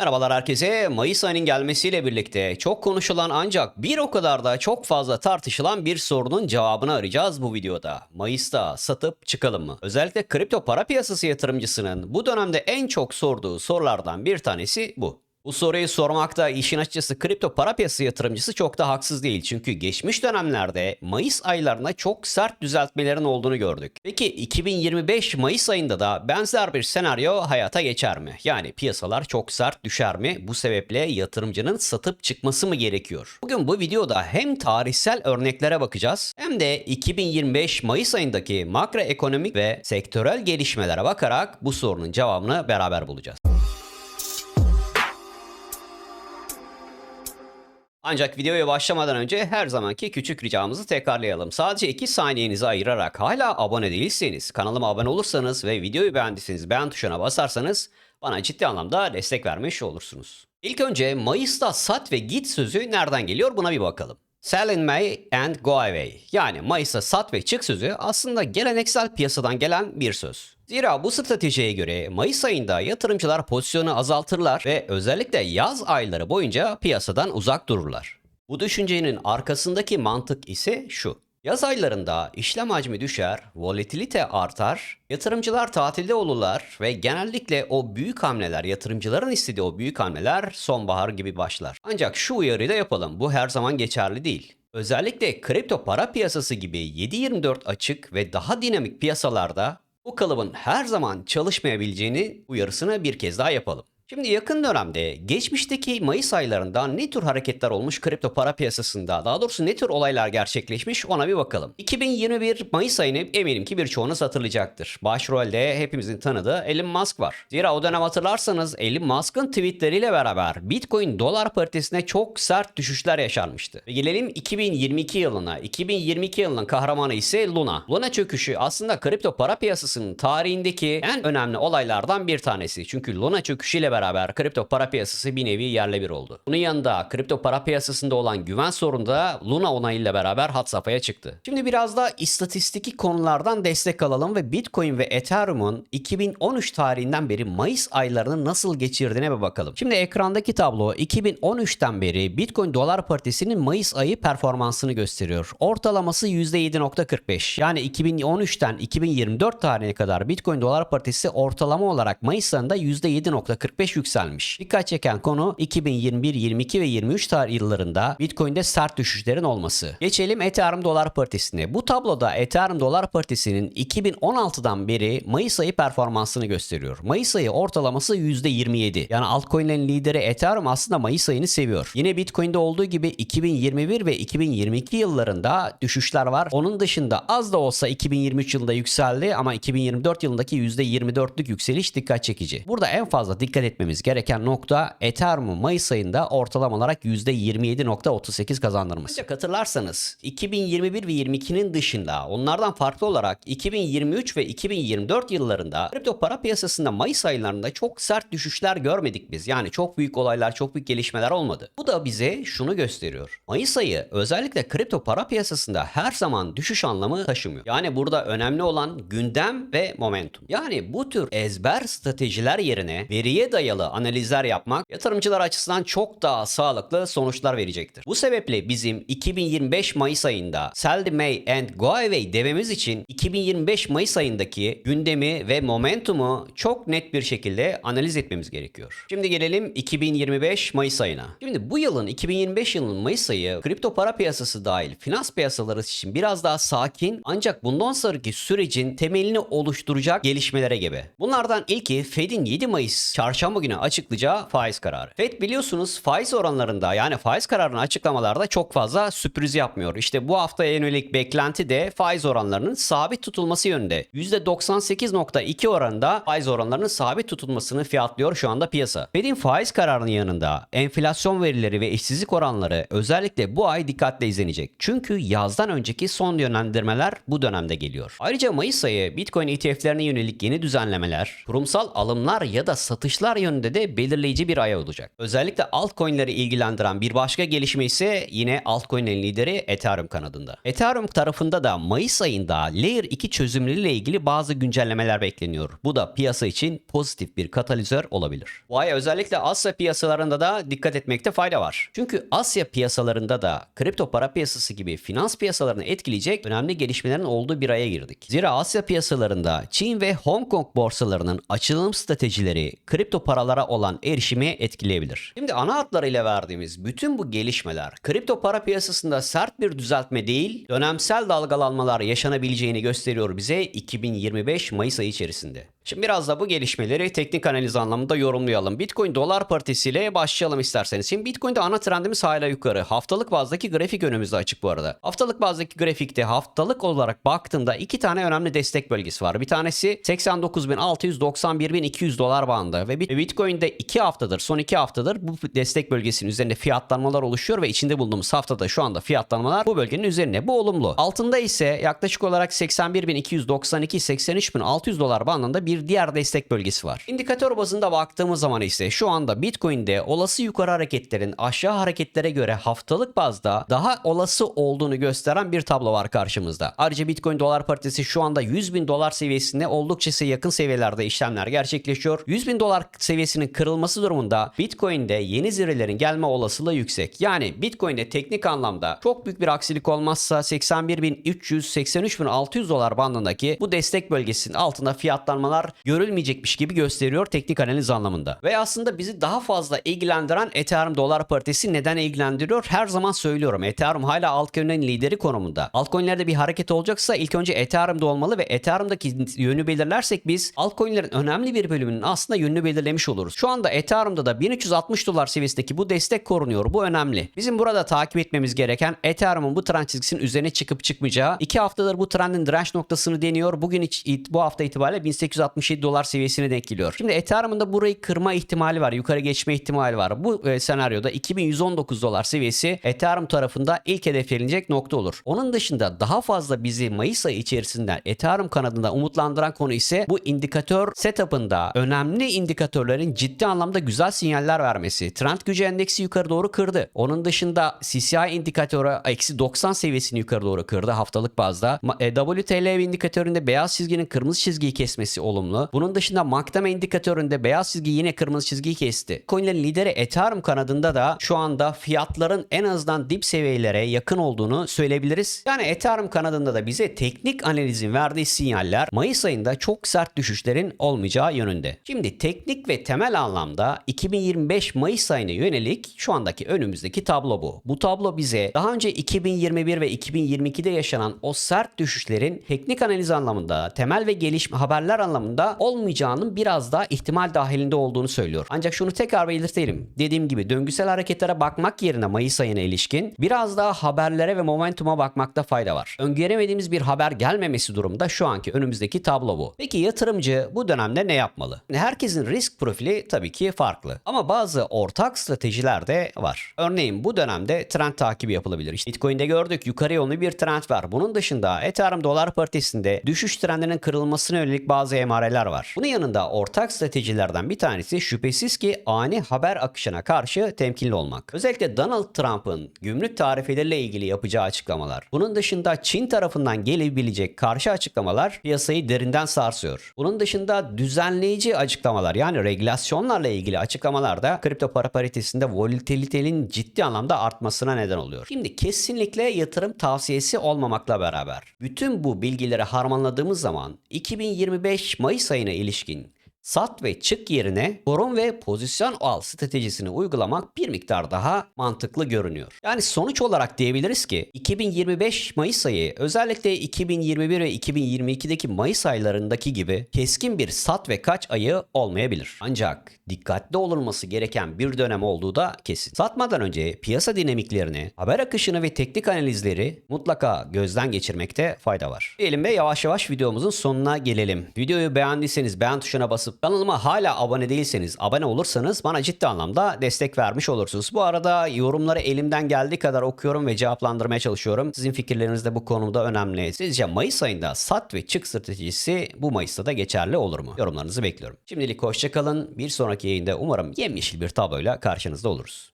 Merhabalar herkese. Mayıs ayının gelmesiyle birlikte çok konuşulan ancak bir o kadar da çok fazla tartışılan bir sorunun cevabını arayacağız bu videoda. Mayıs'ta satıp çıkalım mı? Özellikle kripto para piyasası yatırımcısının bu dönemde en çok sorduğu sorulardan bir tanesi bu. Bu soruyu sormakta işin açıkçası kripto para piyasası yatırımcısı çok da haksız değil. Çünkü geçmiş dönemlerde Mayıs aylarına çok sert düzeltmelerin olduğunu gördük. Peki 2025 Mayıs ayında da benzer bir senaryo hayata geçer mi? Yani piyasalar çok sert düşer mi? Bu sebeple yatırımcının satıp çıkması mı gerekiyor? Bugün bu videoda hem tarihsel örneklere bakacağız hem de 2025 Mayıs ayındaki makroekonomik ve sektörel gelişmelere bakarak bu sorunun cevabını beraber bulacağız. Ancak videoya başlamadan önce her zamanki küçük ricamızı tekrarlayalım. Sadece 2 saniyenizi ayırarak hala abone değilseniz, kanalıma abone olursanız ve videoyu beğendiyseniz beğen tuşuna basarsanız bana ciddi anlamda destek vermiş olursunuz. İlk önce Mayıs'ta sat ve git sözü nereden geliyor buna bir bakalım. Sell in May and go away. Yani Mayıs'ta sat ve çık sözü aslında geleneksel piyasadan gelen bir söz. Zira bu stratejiye göre Mayıs ayında yatırımcılar pozisyonu azaltırlar ve özellikle yaz ayları boyunca piyasadan uzak dururlar. Bu düşüncenin arkasındaki mantık ise şu. Yaz aylarında işlem hacmi düşer, volatilite artar, yatırımcılar tatilde olurlar ve genellikle o büyük hamleler, yatırımcıların istediği o büyük hamleler sonbahar gibi başlar. Ancak şu uyarıyı da yapalım, bu her zaman geçerli değil. Özellikle kripto para piyasası gibi 7-24 açık ve daha dinamik piyasalarda bu kalıbın her zaman çalışmayabileceğini uyarısını bir kez daha yapalım. Şimdi yakın dönemde geçmişteki Mayıs aylarında ne tür hareketler olmuş kripto para piyasasında daha doğrusu ne tür olaylar gerçekleşmiş ona bir bakalım. 2021 Mayıs ayını eminim ki birçoğunuz hatırlayacaktır. Başrolde hepimizin tanıdığı Elon Musk var. Zira o dönem hatırlarsanız Elon Musk'ın tweetleriyle beraber Bitcoin dolar paritesine çok sert düşüşler yaşanmıştı. Ve gelelim 2022 yılına. 2022 yılının kahramanı ise Luna. Luna çöküşü aslında kripto para piyasasının tarihindeki en önemli olaylardan bir tanesi. Çünkü Luna çöküşüyle beraber kripto para piyasası bir nevi yerle bir oldu. Bunun yanında kripto para piyasasında olan güven sorunu da Luna onayıyla beraber hat safhaya çıktı. Şimdi biraz da istatistiki konulardan destek alalım ve Bitcoin ve Ethereum'un 2013 tarihinden beri Mayıs aylarını nasıl geçirdiğine bir bakalım. Şimdi ekrandaki tablo 2013'ten beri Bitcoin dolar paritesinin Mayıs ayı performansını gösteriyor. Ortalaması %7.45. Yani 2013'ten 2024 tarihine kadar Bitcoin dolar paritesi ortalama olarak Mayıs ayında %7.45 yükselmiş. Dikkat çeken konu 2021, 22 ve 23 tarih yıllarında Bitcoin'de sert düşüşlerin olması. Geçelim Ethereum dolar paritesine. Bu tabloda Ethereum dolar paritesinin 2016'dan beri Mayıs ayı performansını gösteriyor. Mayıs ayı ortalaması %27. Yani altcoin'lerin lideri Ethereum aslında Mayıs ayını seviyor. Yine Bitcoin'de olduğu gibi 2021 ve 2022 yıllarında düşüşler var. Onun dışında az da olsa 2023 yılında yükseldi ama 2024 yılındaki %24'lük yükseliş dikkat çekici. Burada en fazla dikkat etmemiz gereken nokta Ethereum'un Mayıs ayında ortalama olarak %27.38 kazandırması. Ancak hatırlarsanız 2021 ve 22'nin dışında onlardan farklı olarak 2023 ve 2024 yıllarında kripto para piyasasında Mayıs aylarında çok sert düşüşler görmedik biz. Yani çok büyük olaylar, çok büyük gelişmeler olmadı. Bu da bize şunu gösteriyor. Mayıs ayı özellikle kripto para piyasasında her zaman düşüş anlamı taşımıyor. Yani burada önemli olan gündem ve momentum. Yani bu tür ezber stratejiler yerine veriye dayalı analizler yapmak yatırımcılar açısından çok daha sağlıklı sonuçlar verecektir. Bu sebeple bizim 2025 Mayıs ayında Sell the May and Go Away dememiz için 2025 Mayıs ayındaki gündemi ve momentumu çok net bir şekilde analiz etmemiz gerekiyor. Şimdi gelelim 2025 Mayıs ayına. Şimdi bu yılın 2025 yılının Mayıs ayı kripto para piyasası dahil finans piyasaları için biraz daha sakin ancak bundan sonraki sürecin temelini oluşturacak gelişmelere gebe. Bunlardan ilki Fed'in 7 Mayıs çarşamba günü açıklayacağı faiz kararı. Fed biliyorsunuz faiz oranlarında yani faiz kararının açıklamalarda çok fazla sürpriz yapmıyor. İşte bu haftaya yönelik beklenti de faiz oranlarının sabit tutulması yönünde. %98.2 oranında faiz oranlarının sabit tutulmasını fiyatlıyor şu anda piyasa. Fed'in faiz kararının yanında enflasyon verileri ve işsizlik oranları özellikle bu ay dikkatle izlenecek. Çünkü yazdan önceki son yönlendirmeler bu dönemde geliyor. Ayrıca Mayıs ayı Bitcoin ETF'lerine yönelik yeni düzenlemeler, kurumsal alımlar ya da satışlar yönünde de belirleyici bir ay olacak. Özellikle altcoin'leri ilgilendiren bir başka gelişme ise yine altcoin'lerin lideri Ethereum kanadında. Ethereum tarafında da Mayıs ayında Layer 2 çözümleriyle ilgili bazı güncellemeler bekleniyor. Bu da piyasa için pozitif bir katalizör olabilir. Bu ay özellikle Asya piyasalarında da dikkat etmekte fayda var. Çünkü Asya piyasalarında da kripto para piyasası gibi finans piyasalarını etkileyecek önemli gelişmelerin olduğu bir aya girdik. Zira Asya piyasalarında Çin ve Hong Kong borsalarının açılım stratejileri kripto paralara olan erişimi etkileyebilir. Şimdi ana hatlarıyla verdiğimiz bütün bu gelişmeler kripto para piyasasında sert bir düzeltme değil, dönemsel dalgalanmalar yaşanabileceğini gösteriyor bize 2025 Mayıs ayı içerisinde. Şimdi biraz da bu gelişmeleri teknik analiz anlamında yorumlayalım. Bitcoin dolar partisiyle başlayalım isterseniz. Şimdi Bitcoin'de ana trendimiz hala yukarı. Haftalık bazdaki grafik önümüzde açık bu arada. Haftalık bazdaki grafikte haftalık olarak baktığımda iki tane önemli destek bölgesi var. Bir tanesi 89.691.200 dolar bandı ve Bitcoin'de iki haftadır, son iki haftadır bu destek bölgesinin üzerinde fiyatlanmalar oluşuyor ve içinde bulunduğumuz haftada şu anda fiyatlanmalar bu bölgenin üzerine. Bu olumlu. Altında ise yaklaşık olarak 81.292-83.600 dolar bandında bir diğer destek bölgesi var. İndikatör bazında baktığımız zaman ise şu anda Bitcoin'de olası yukarı hareketlerin aşağı hareketlere göre haftalık bazda daha olası olduğunu gösteren bir tablo var karşımızda. Ayrıca Bitcoin dolar paritesi şu anda 100 bin dolar seviyesinde oldukça yakın seviyelerde işlemler gerçekleşiyor. 100 bin dolar seviyesinin kırılması durumunda Bitcoin'de yeni zirvelerin gelme olasılığı yüksek. Yani Bitcoin'de teknik anlamda çok büyük bir aksilik olmazsa 81.300-83.600 dolar bandındaki bu destek bölgesinin altında fiyatlanmalar görülmeyecekmiş gibi gösteriyor teknik analiz anlamında. Ve aslında bizi daha fazla ilgilendiren Ethereum dolar paritesi neden ilgilendiriyor? Her zaman söylüyorum. Ethereum hala altcoin'lerin lideri konumunda. Altcoin'lerde bir hareket olacaksa ilk önce Ethereum'da olmalı ve Ethereum'daki yönü belirlersek biz altcoin'lerin önemli bir bölümünün aslında yönünü belirlemiş oluruz. Şu anda Ethereum'da da 1360 dolar seviyesindeki bu destek korunuyor. Bu önemli. Bizim burada takip etmemiz gereken Ethereum'un bu trend çizgisinin üzerine çıkıp çıkmayacağı. 2 haftadır bu trendin direnç noktasını deniyor. Bugün bu hafta itibariyle 1867 dolar seviyesine denk geliyor. Şimdi Ethereum'un da burayı kırma ihtimali var. Yukarı geçme ihtimali var. Bu e, senaryoda 2119 dolar seviyesi Ethereum tarafında ilk hedeflenecek nokta olur. Onun dışında daha fazla bizi Mayıs ayı içerisinde Ethereum kanadında umutlandıran konu ise bu indikatör setup'ında önemli indikatörlerin ciddi anlamda güzel sinyaller vermesi. Trend gücü endeksi yukarı doğru kırdı. Onun dışında CCI indikatörü eksi 90 seviyesini yukarı doğru kırdı haftalık bazda. E, WTL indikatöründe beyaz çizginin kırmızı çizgiyi kesmesi olumlu. Bunun dışında MACD indikatöründe beyaz çizgi yine kırmızı çizgiyi kesti. Coinlerin lideri Ethereum kanadında da şu anda fiyatların en azından dip seviyelere yakın olduğunu söyleyebiliriz. Yani Ethereum kanadında da bize teknik analizin verdiği sinyaller Mayıs ayında çok sert düşüşlerin olmayacağı yönünde. Şimdi teknik ve temel anlamda 2025 Mayıs ayına yönelik şu andaki önümüzdeki tablo bu. Bu tablo bize daha önce 2021 ve 2022'de yaşanan o sert düşüşlerin teknik analiz anlamında, temel ve gelişme haberler anlamında olmayacağının biraz daha ihtimal dahilinde olduğunu söylüyor. Ancak şunu tekrar belirtelim. Dediğim gibi döngüsel hareketlere bakmak yerine Mayıs ayına ilişkin biraz daha haberlere ve momentuma bakmakta fayda var. Öngöremediğimiz bir haber gelmemesi durumda şu anki önümüzdeki tablo bu. Peki yatırımcı bu dönemde ne yapmalı? Herkesin risk profili tabii ki farklı. Ama bazı ortak stratejiler de var. Örneğin bu dönemde trend takibi yapılabilir. İşte Bitcoin'de gördük yukarı yönlü bir trend var. Bunun dışında Ethereum dolar paritesinde düşüş trendinin kırılmasına yönelik bazı emareler var. Bunun yanında ortak stratejilerden bir tanesi şüphesiz ki ani haber akışına karşı temkinli olmak. Özellikle Donald Trump'ın gümrük tarifeleriyle ilgili yapacağı açıklamalar. Bunun dışında Çin tarafından gelebilecek karşı açıklamalar piyasayı derinden sarsıyor. Bunun dışında düzenleyici açıklamalar yani regülasyonlarla ilgili açıklamalar da kripto para paritesinde volatilitenin ciddi anlamda artmasına neden oluyor. Şimdi kesinlikle yatırım tavsiyesi olmamakla beraber bütün bu bilgileri harmanladığımız zaman 2025 Mayıs ayına ilişkin sat ve çık yerine koron ve pozisyon al stratejisini uygulamak bir miktar daha mantıklı görünüyor. Yani sonuç olarak diyebiliriz ki 2025 Mayıs ayı özellikle 2021 ve 2022'deki Mayıs aylarındaki gibi keskin bir sat ve kaç ayı olmayabilir. Ancak dikkatli olunması gereken bir dönem olduğu da kesin. Satmadan önce piyasa dinamiklerini, haber akışını ve teknik analizleri mutlaka gözden geçirmekte fayda var. Diyelim ve yavaş yavaş videomuzun sonuna gelelim. Videoyu beğendiyseniz beğen tuşuna basıp Kanalıma hala abone değilseniz, abone olursanız bana ciddi anlamda destek vermiş olursunuz. Bu arada yorumları elimden geldiği kadar okuyorum ve cevaplandırmaya çalışıyorum. Sizin fikirleriniz de bu konuda önemli. Sizce Mayıs ayında sat ve çık stratejisi bu Mayıs'ta da geçerli olur mu? Yorumlarınızı bekliyorum. Şimdilik hoşçakalın. Bir sonraki yayında umarım yemyeşil bir tabloyla karşınızda oluruz.